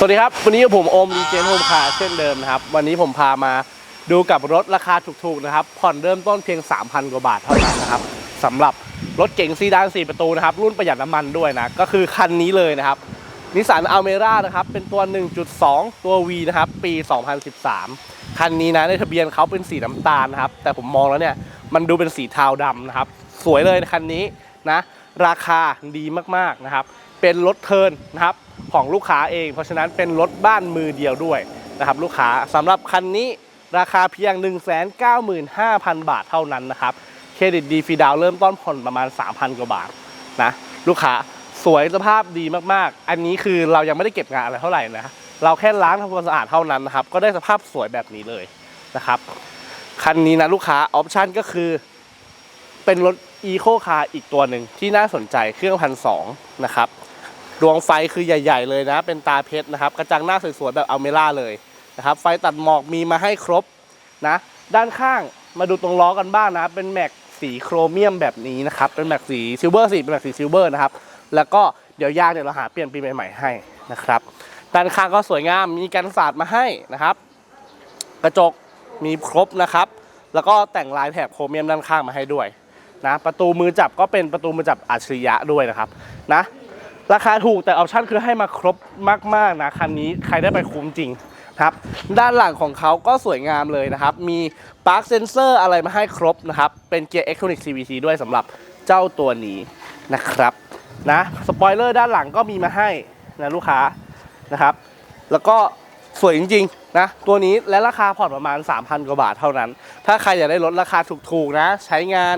สวัสดีครับ วันนี้ผมโอมดีเจนโฮมคาเช่นเดิมนะครับ วันนี้ผมพามาดูกับรถราคาถูกๆนะครับ ผ่อนเริ่มต้นเพียง 3,000 กว่าบาทเท่านั้นนะครับสำหรับรถเก๋งซีดาน 4 ประตูนะครับ รุ่นประหยัดน้ำมันด้วยนะ ก็คือคันนี้เลยนะครับนิสสันอัลเมร่านะครับ เป็นตัว 1.2 ตัว V นะครับ ปี 2013 คันนี้นะในทะเบียนเขาเป็นสีน้ำตาลนะครับ แต่ผมมองแล้วเนี่ย มันดูเป็นสีเทาดำนะครับ สวยเลยคันนี้นะ ราคาดีมากๆนะครับ เป็นรถเทินนะครับ ของลูกค้าเอง เพราะฉะนั้นเป็นรถบ้านมือเดียวด้วยนะครับลูกค้าสำหรับคันนี้ราคาเพียง 195,000 บาทเท่านั้นนะครับเครดิตดีฟรีดาวเริ่มต้นผ่อนประมาณ 3,000 กว่าบาทนะลูกค้าสวยสภาพดีมากๆ อันนี้คือเรายังไม่ได้เก็บงานอะไรเท่าไหร่นะเราแค่ล้างทำความสะอาดเท่านั้นนะครับ ก็ได้สภาพสวยแบบนี้เลยนะครับคันนี้นะลูกค้าออปชันก็คือ เป็นรถอีโคคาร์อีกตัวหนึ่งที่น่าสนใจเครื่องพันสองนะครับ ดวงไฟคือใหญ่ ๆ เลยนะ เป็นตาเพชรนะครับ กระจังหน้าสวยๆแบบอัลเมล่าเลยนะครับ ไฟตัดหมอกมีมาให้ครบนะ ด้านข้างมาดูตรงล้อกันบ้างนะ เป็นแม็กสีโครเมียมแบบนี้นะครับ เป็นแม็กสีซิลเวอร์สีเป็นแม็กสีซิลเวอร์นะครับ แล้วก็เดี๋ยวยางเดี๋ยวเราหาเปลี่ยนปีใหม่ๆให้นะครับ ด้านข้างก็สวยงาม มีกันศาสตร์มาให้นะครับ กระจกมีครบนะครับ แล้วก็แต่งลายแถบโครเมียมด้านข้างมาให้ด้วยนะ ประตูมือจับก็เป็นประตูมือจับอัจฉริยะด้วยนะครับ นะ ราคาถูกแต่ออปชั่นคือให้มาครบมากๆนะคันนี้ใครได้ไปคุ้มจริงนะครับด้านหลังของเขาก็สวยงามเลยนะครับ มีปาร์คเซนเซอร์อะไรมาให้ครบนะครับ เป็นเกียร์ Electronic CVT ด้วยสำหรับเจ้าตัวนี้นะครับนะสปอยเลอร์ด้านหลังก็มีมาให้นะลูกค้านะครับ แล้วก็สวยจริงๆนะตัวนี้และราคาผ่อนประมาณ 3,000 กว่าบาทเท่านั้น ถ้าใครอยากได้รถราคาถูกๆนะ ใช้งาน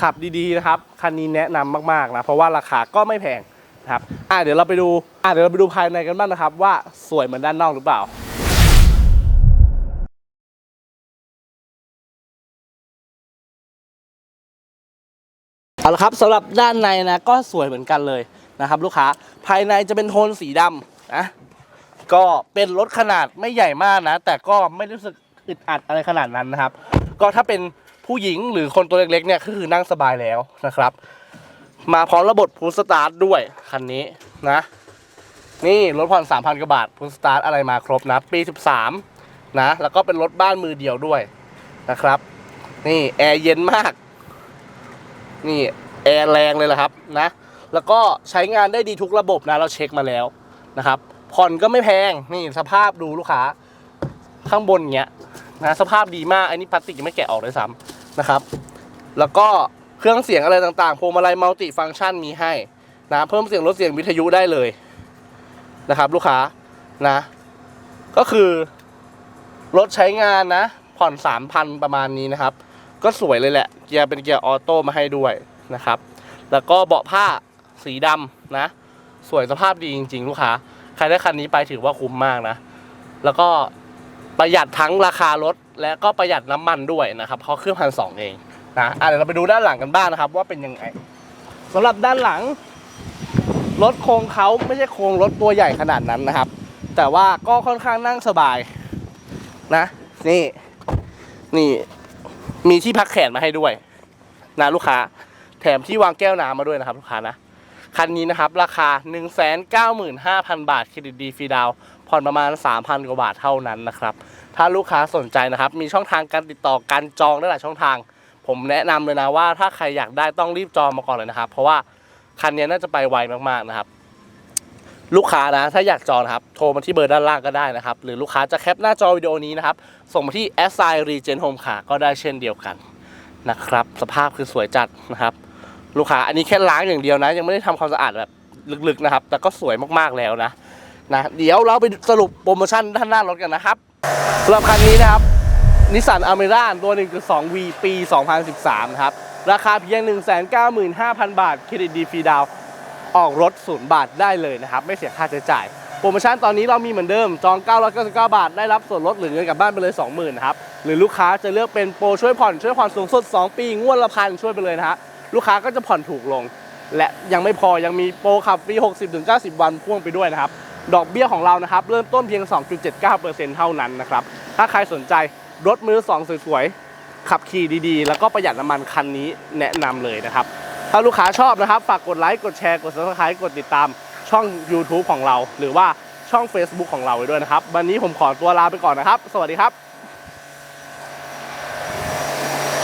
ขับดีๆนะครับ คันนี้แนะนำมากๆนะ เพราะว่าราคาก็ไม่แพง นะครับอะเดี๋ยวเราไปดูอะเดี๋ยวเราไปดูภายในกันบ้างนะครับ ว่าสวยเหมือนด้านนอกหรือเปล่าเอาละครับสำหรับด้านในนะก็สวยเหมือนกันเลยนะครับ ลูกค้าภายในจะเป็นโทนสีดำนะก็เป็นรถขนาดไม่ใหญ่มากนะ แต่ก็ไม่รู้สึกอึดอัดอะไรขนาดนั้นนะครับ ก็ถ้าเป็นผู้หญิงหรือคนตัวเล็กๆเนี่ยก็คือนั่งสบายแล้วนะครับ มาพร้อมระบบพุชสตาร์ทด้วยคันนี้นะ นี่รถผ่อน3,000กว่าบาทพุชสตาร์ทอะไรมาครบนะ ปี13นะ แล้วก็เป็นรถบ้านมือเดียวด้วยนะครับ นี่แอร์เย็นมาก นี่แอร์แรงเลยละครับนะ แล้วก็ใช้งานได้ดีทุกระบบนะ เราเช็คมาแล้วนะครับ ผ่อนก็ไม่แพง นี่สภาพดูลูกค้า ข้างบนเนี้ยนะสภาพดีมาก อันนี้พลาสติกยังไม่แกะออกเลยซ้ำนะครับ แล้วก็ เครื่องเสียงอะไรต่างๆพวงมาลัยมัลติฟังก์ชันมีให้นะเพิ่มเสียงลดเสียงวิทยุได้เลยนะครับ ลูกค้านะ ก็คือรถใช้งานนะ ผ่อน3,000ประมาณนี้นะครับ ก็สวยเลยแหละ เกียร์เป็นเกียร์ออโต้มาให้ด้วยนะครับ แล้วก็เบาะผ้าสีดำนะ สวยสภาพดีจริง ๆ ลูกค้า ใครได้คันนี้ไปถือว่าคุ้มมากนะ แล้วก็ประหยัดทั้งราคารถและก็ประหยัดน้ำมันด้วยนะครับเพราะเครื่องพันสองเอง นะอะเดี๋ยวเราไปดูด้านหลังกันบ้างนะครับ ว่าเป็นยังไงสำหรับด้านหลัง รถโครงเขาไม่ใช่โครงรถตัวใหญ่ขนาดนั้นนะครับ แต่ว่าก็ค่อนข้างนั่งสบายนะนี่นี่มีที่พักแขนมาให้ด้วยนะลูกค้า แถมที่วางแก้วน้ำมาด้วยนะครับ ลูกค้านะคันนี้นะครับ ราคา 195,000 บาทเครดิตดีฟรีดาวผ่อนประมาณ 3,000 กว่าบาทเท่านั้นนะครับ ถ้าลูกค้าสนใจนะครับ มีช่องทางการติดต่อการจองได้หลายช่องทาง ผมแนะนำเลยนะว่าถ้าใครอยากได้ต้องรีบจองมาก่อนเลยนะครับ เพราะว่าคันนี้น่าจะไปไวมากๆนะครับ ลูกค้านะ ถ้าอยากจองครับ โทรมาที่เบอร์ด้านล่างก็ได้นะครับ หรือลูกค้าจะแคปหน้าจอวิดีโอนี้นะครับ ส่งมาที่ s i Regen Home ค่ะก็ได้เช่นเดียวกันนะครับ สภาพคือสวยจัดนะครับ ลูกค้าอันนี้แค่ล้างอย่างเดียวนะ ยังไม่ได้ทำความสะอาดแบบลึกๆนะครับ แต่ก็สวยมากๆแล้วนะนะ เดี๋ยวเราไปสรุปโปรโมชั่นด้านหน้ารถกันนะครับสำหรับคันนี้นะครับ นิสสันอเมร่าตัว 1.2V ปี 2013นะครับ ราคาเพียง 195,000 บาท เครดิตดีฟรีดาวออกรถศูนย์บาทได้เลยนะครับ ไม่เสียค่าใช้จ่าย โปรโมชั่นตอนนี้เรามีเหมือนเดิม จอง 999 บาท ได้รับส่วนลดหรือเงินกลับบ้านไปเลย 20,000นะครับ หรือลูกค้าจะเลือกเป็นโปรช่วยผ่อนช่วยผ่อนสูงสุด 2 ปี งวดละพันช่วยไปเลยนะฮะ ลูกค้าก็จะผ่อนถูกลง และยังไม่พอยังมีโปรขับฟรี 60-90 วันพ่วงไปด้วยนะครับ ดอกเบี้ยของเรานะครับเริ่มต้นเพียง 2.79%เท่านั้นนะครับ ถ้าใครสนใจ รถมือสองสวยๆ ขับขี่ดีๆ แล้วก็ประหยัดน้ำมันคันนี้แนะนำเลยนะครับ ถ้าลูกค้าชอบนะครับ ฝากกดไลค์กดแชร์กด subscribe กดติดตามช่อง YouTube ของเรา หรือว่าช่อง Facebook ของเราไว้ด้วยนะครับ วันนี้ผมขอตัวลาไปก่อนนะครับ สวัสดีครับ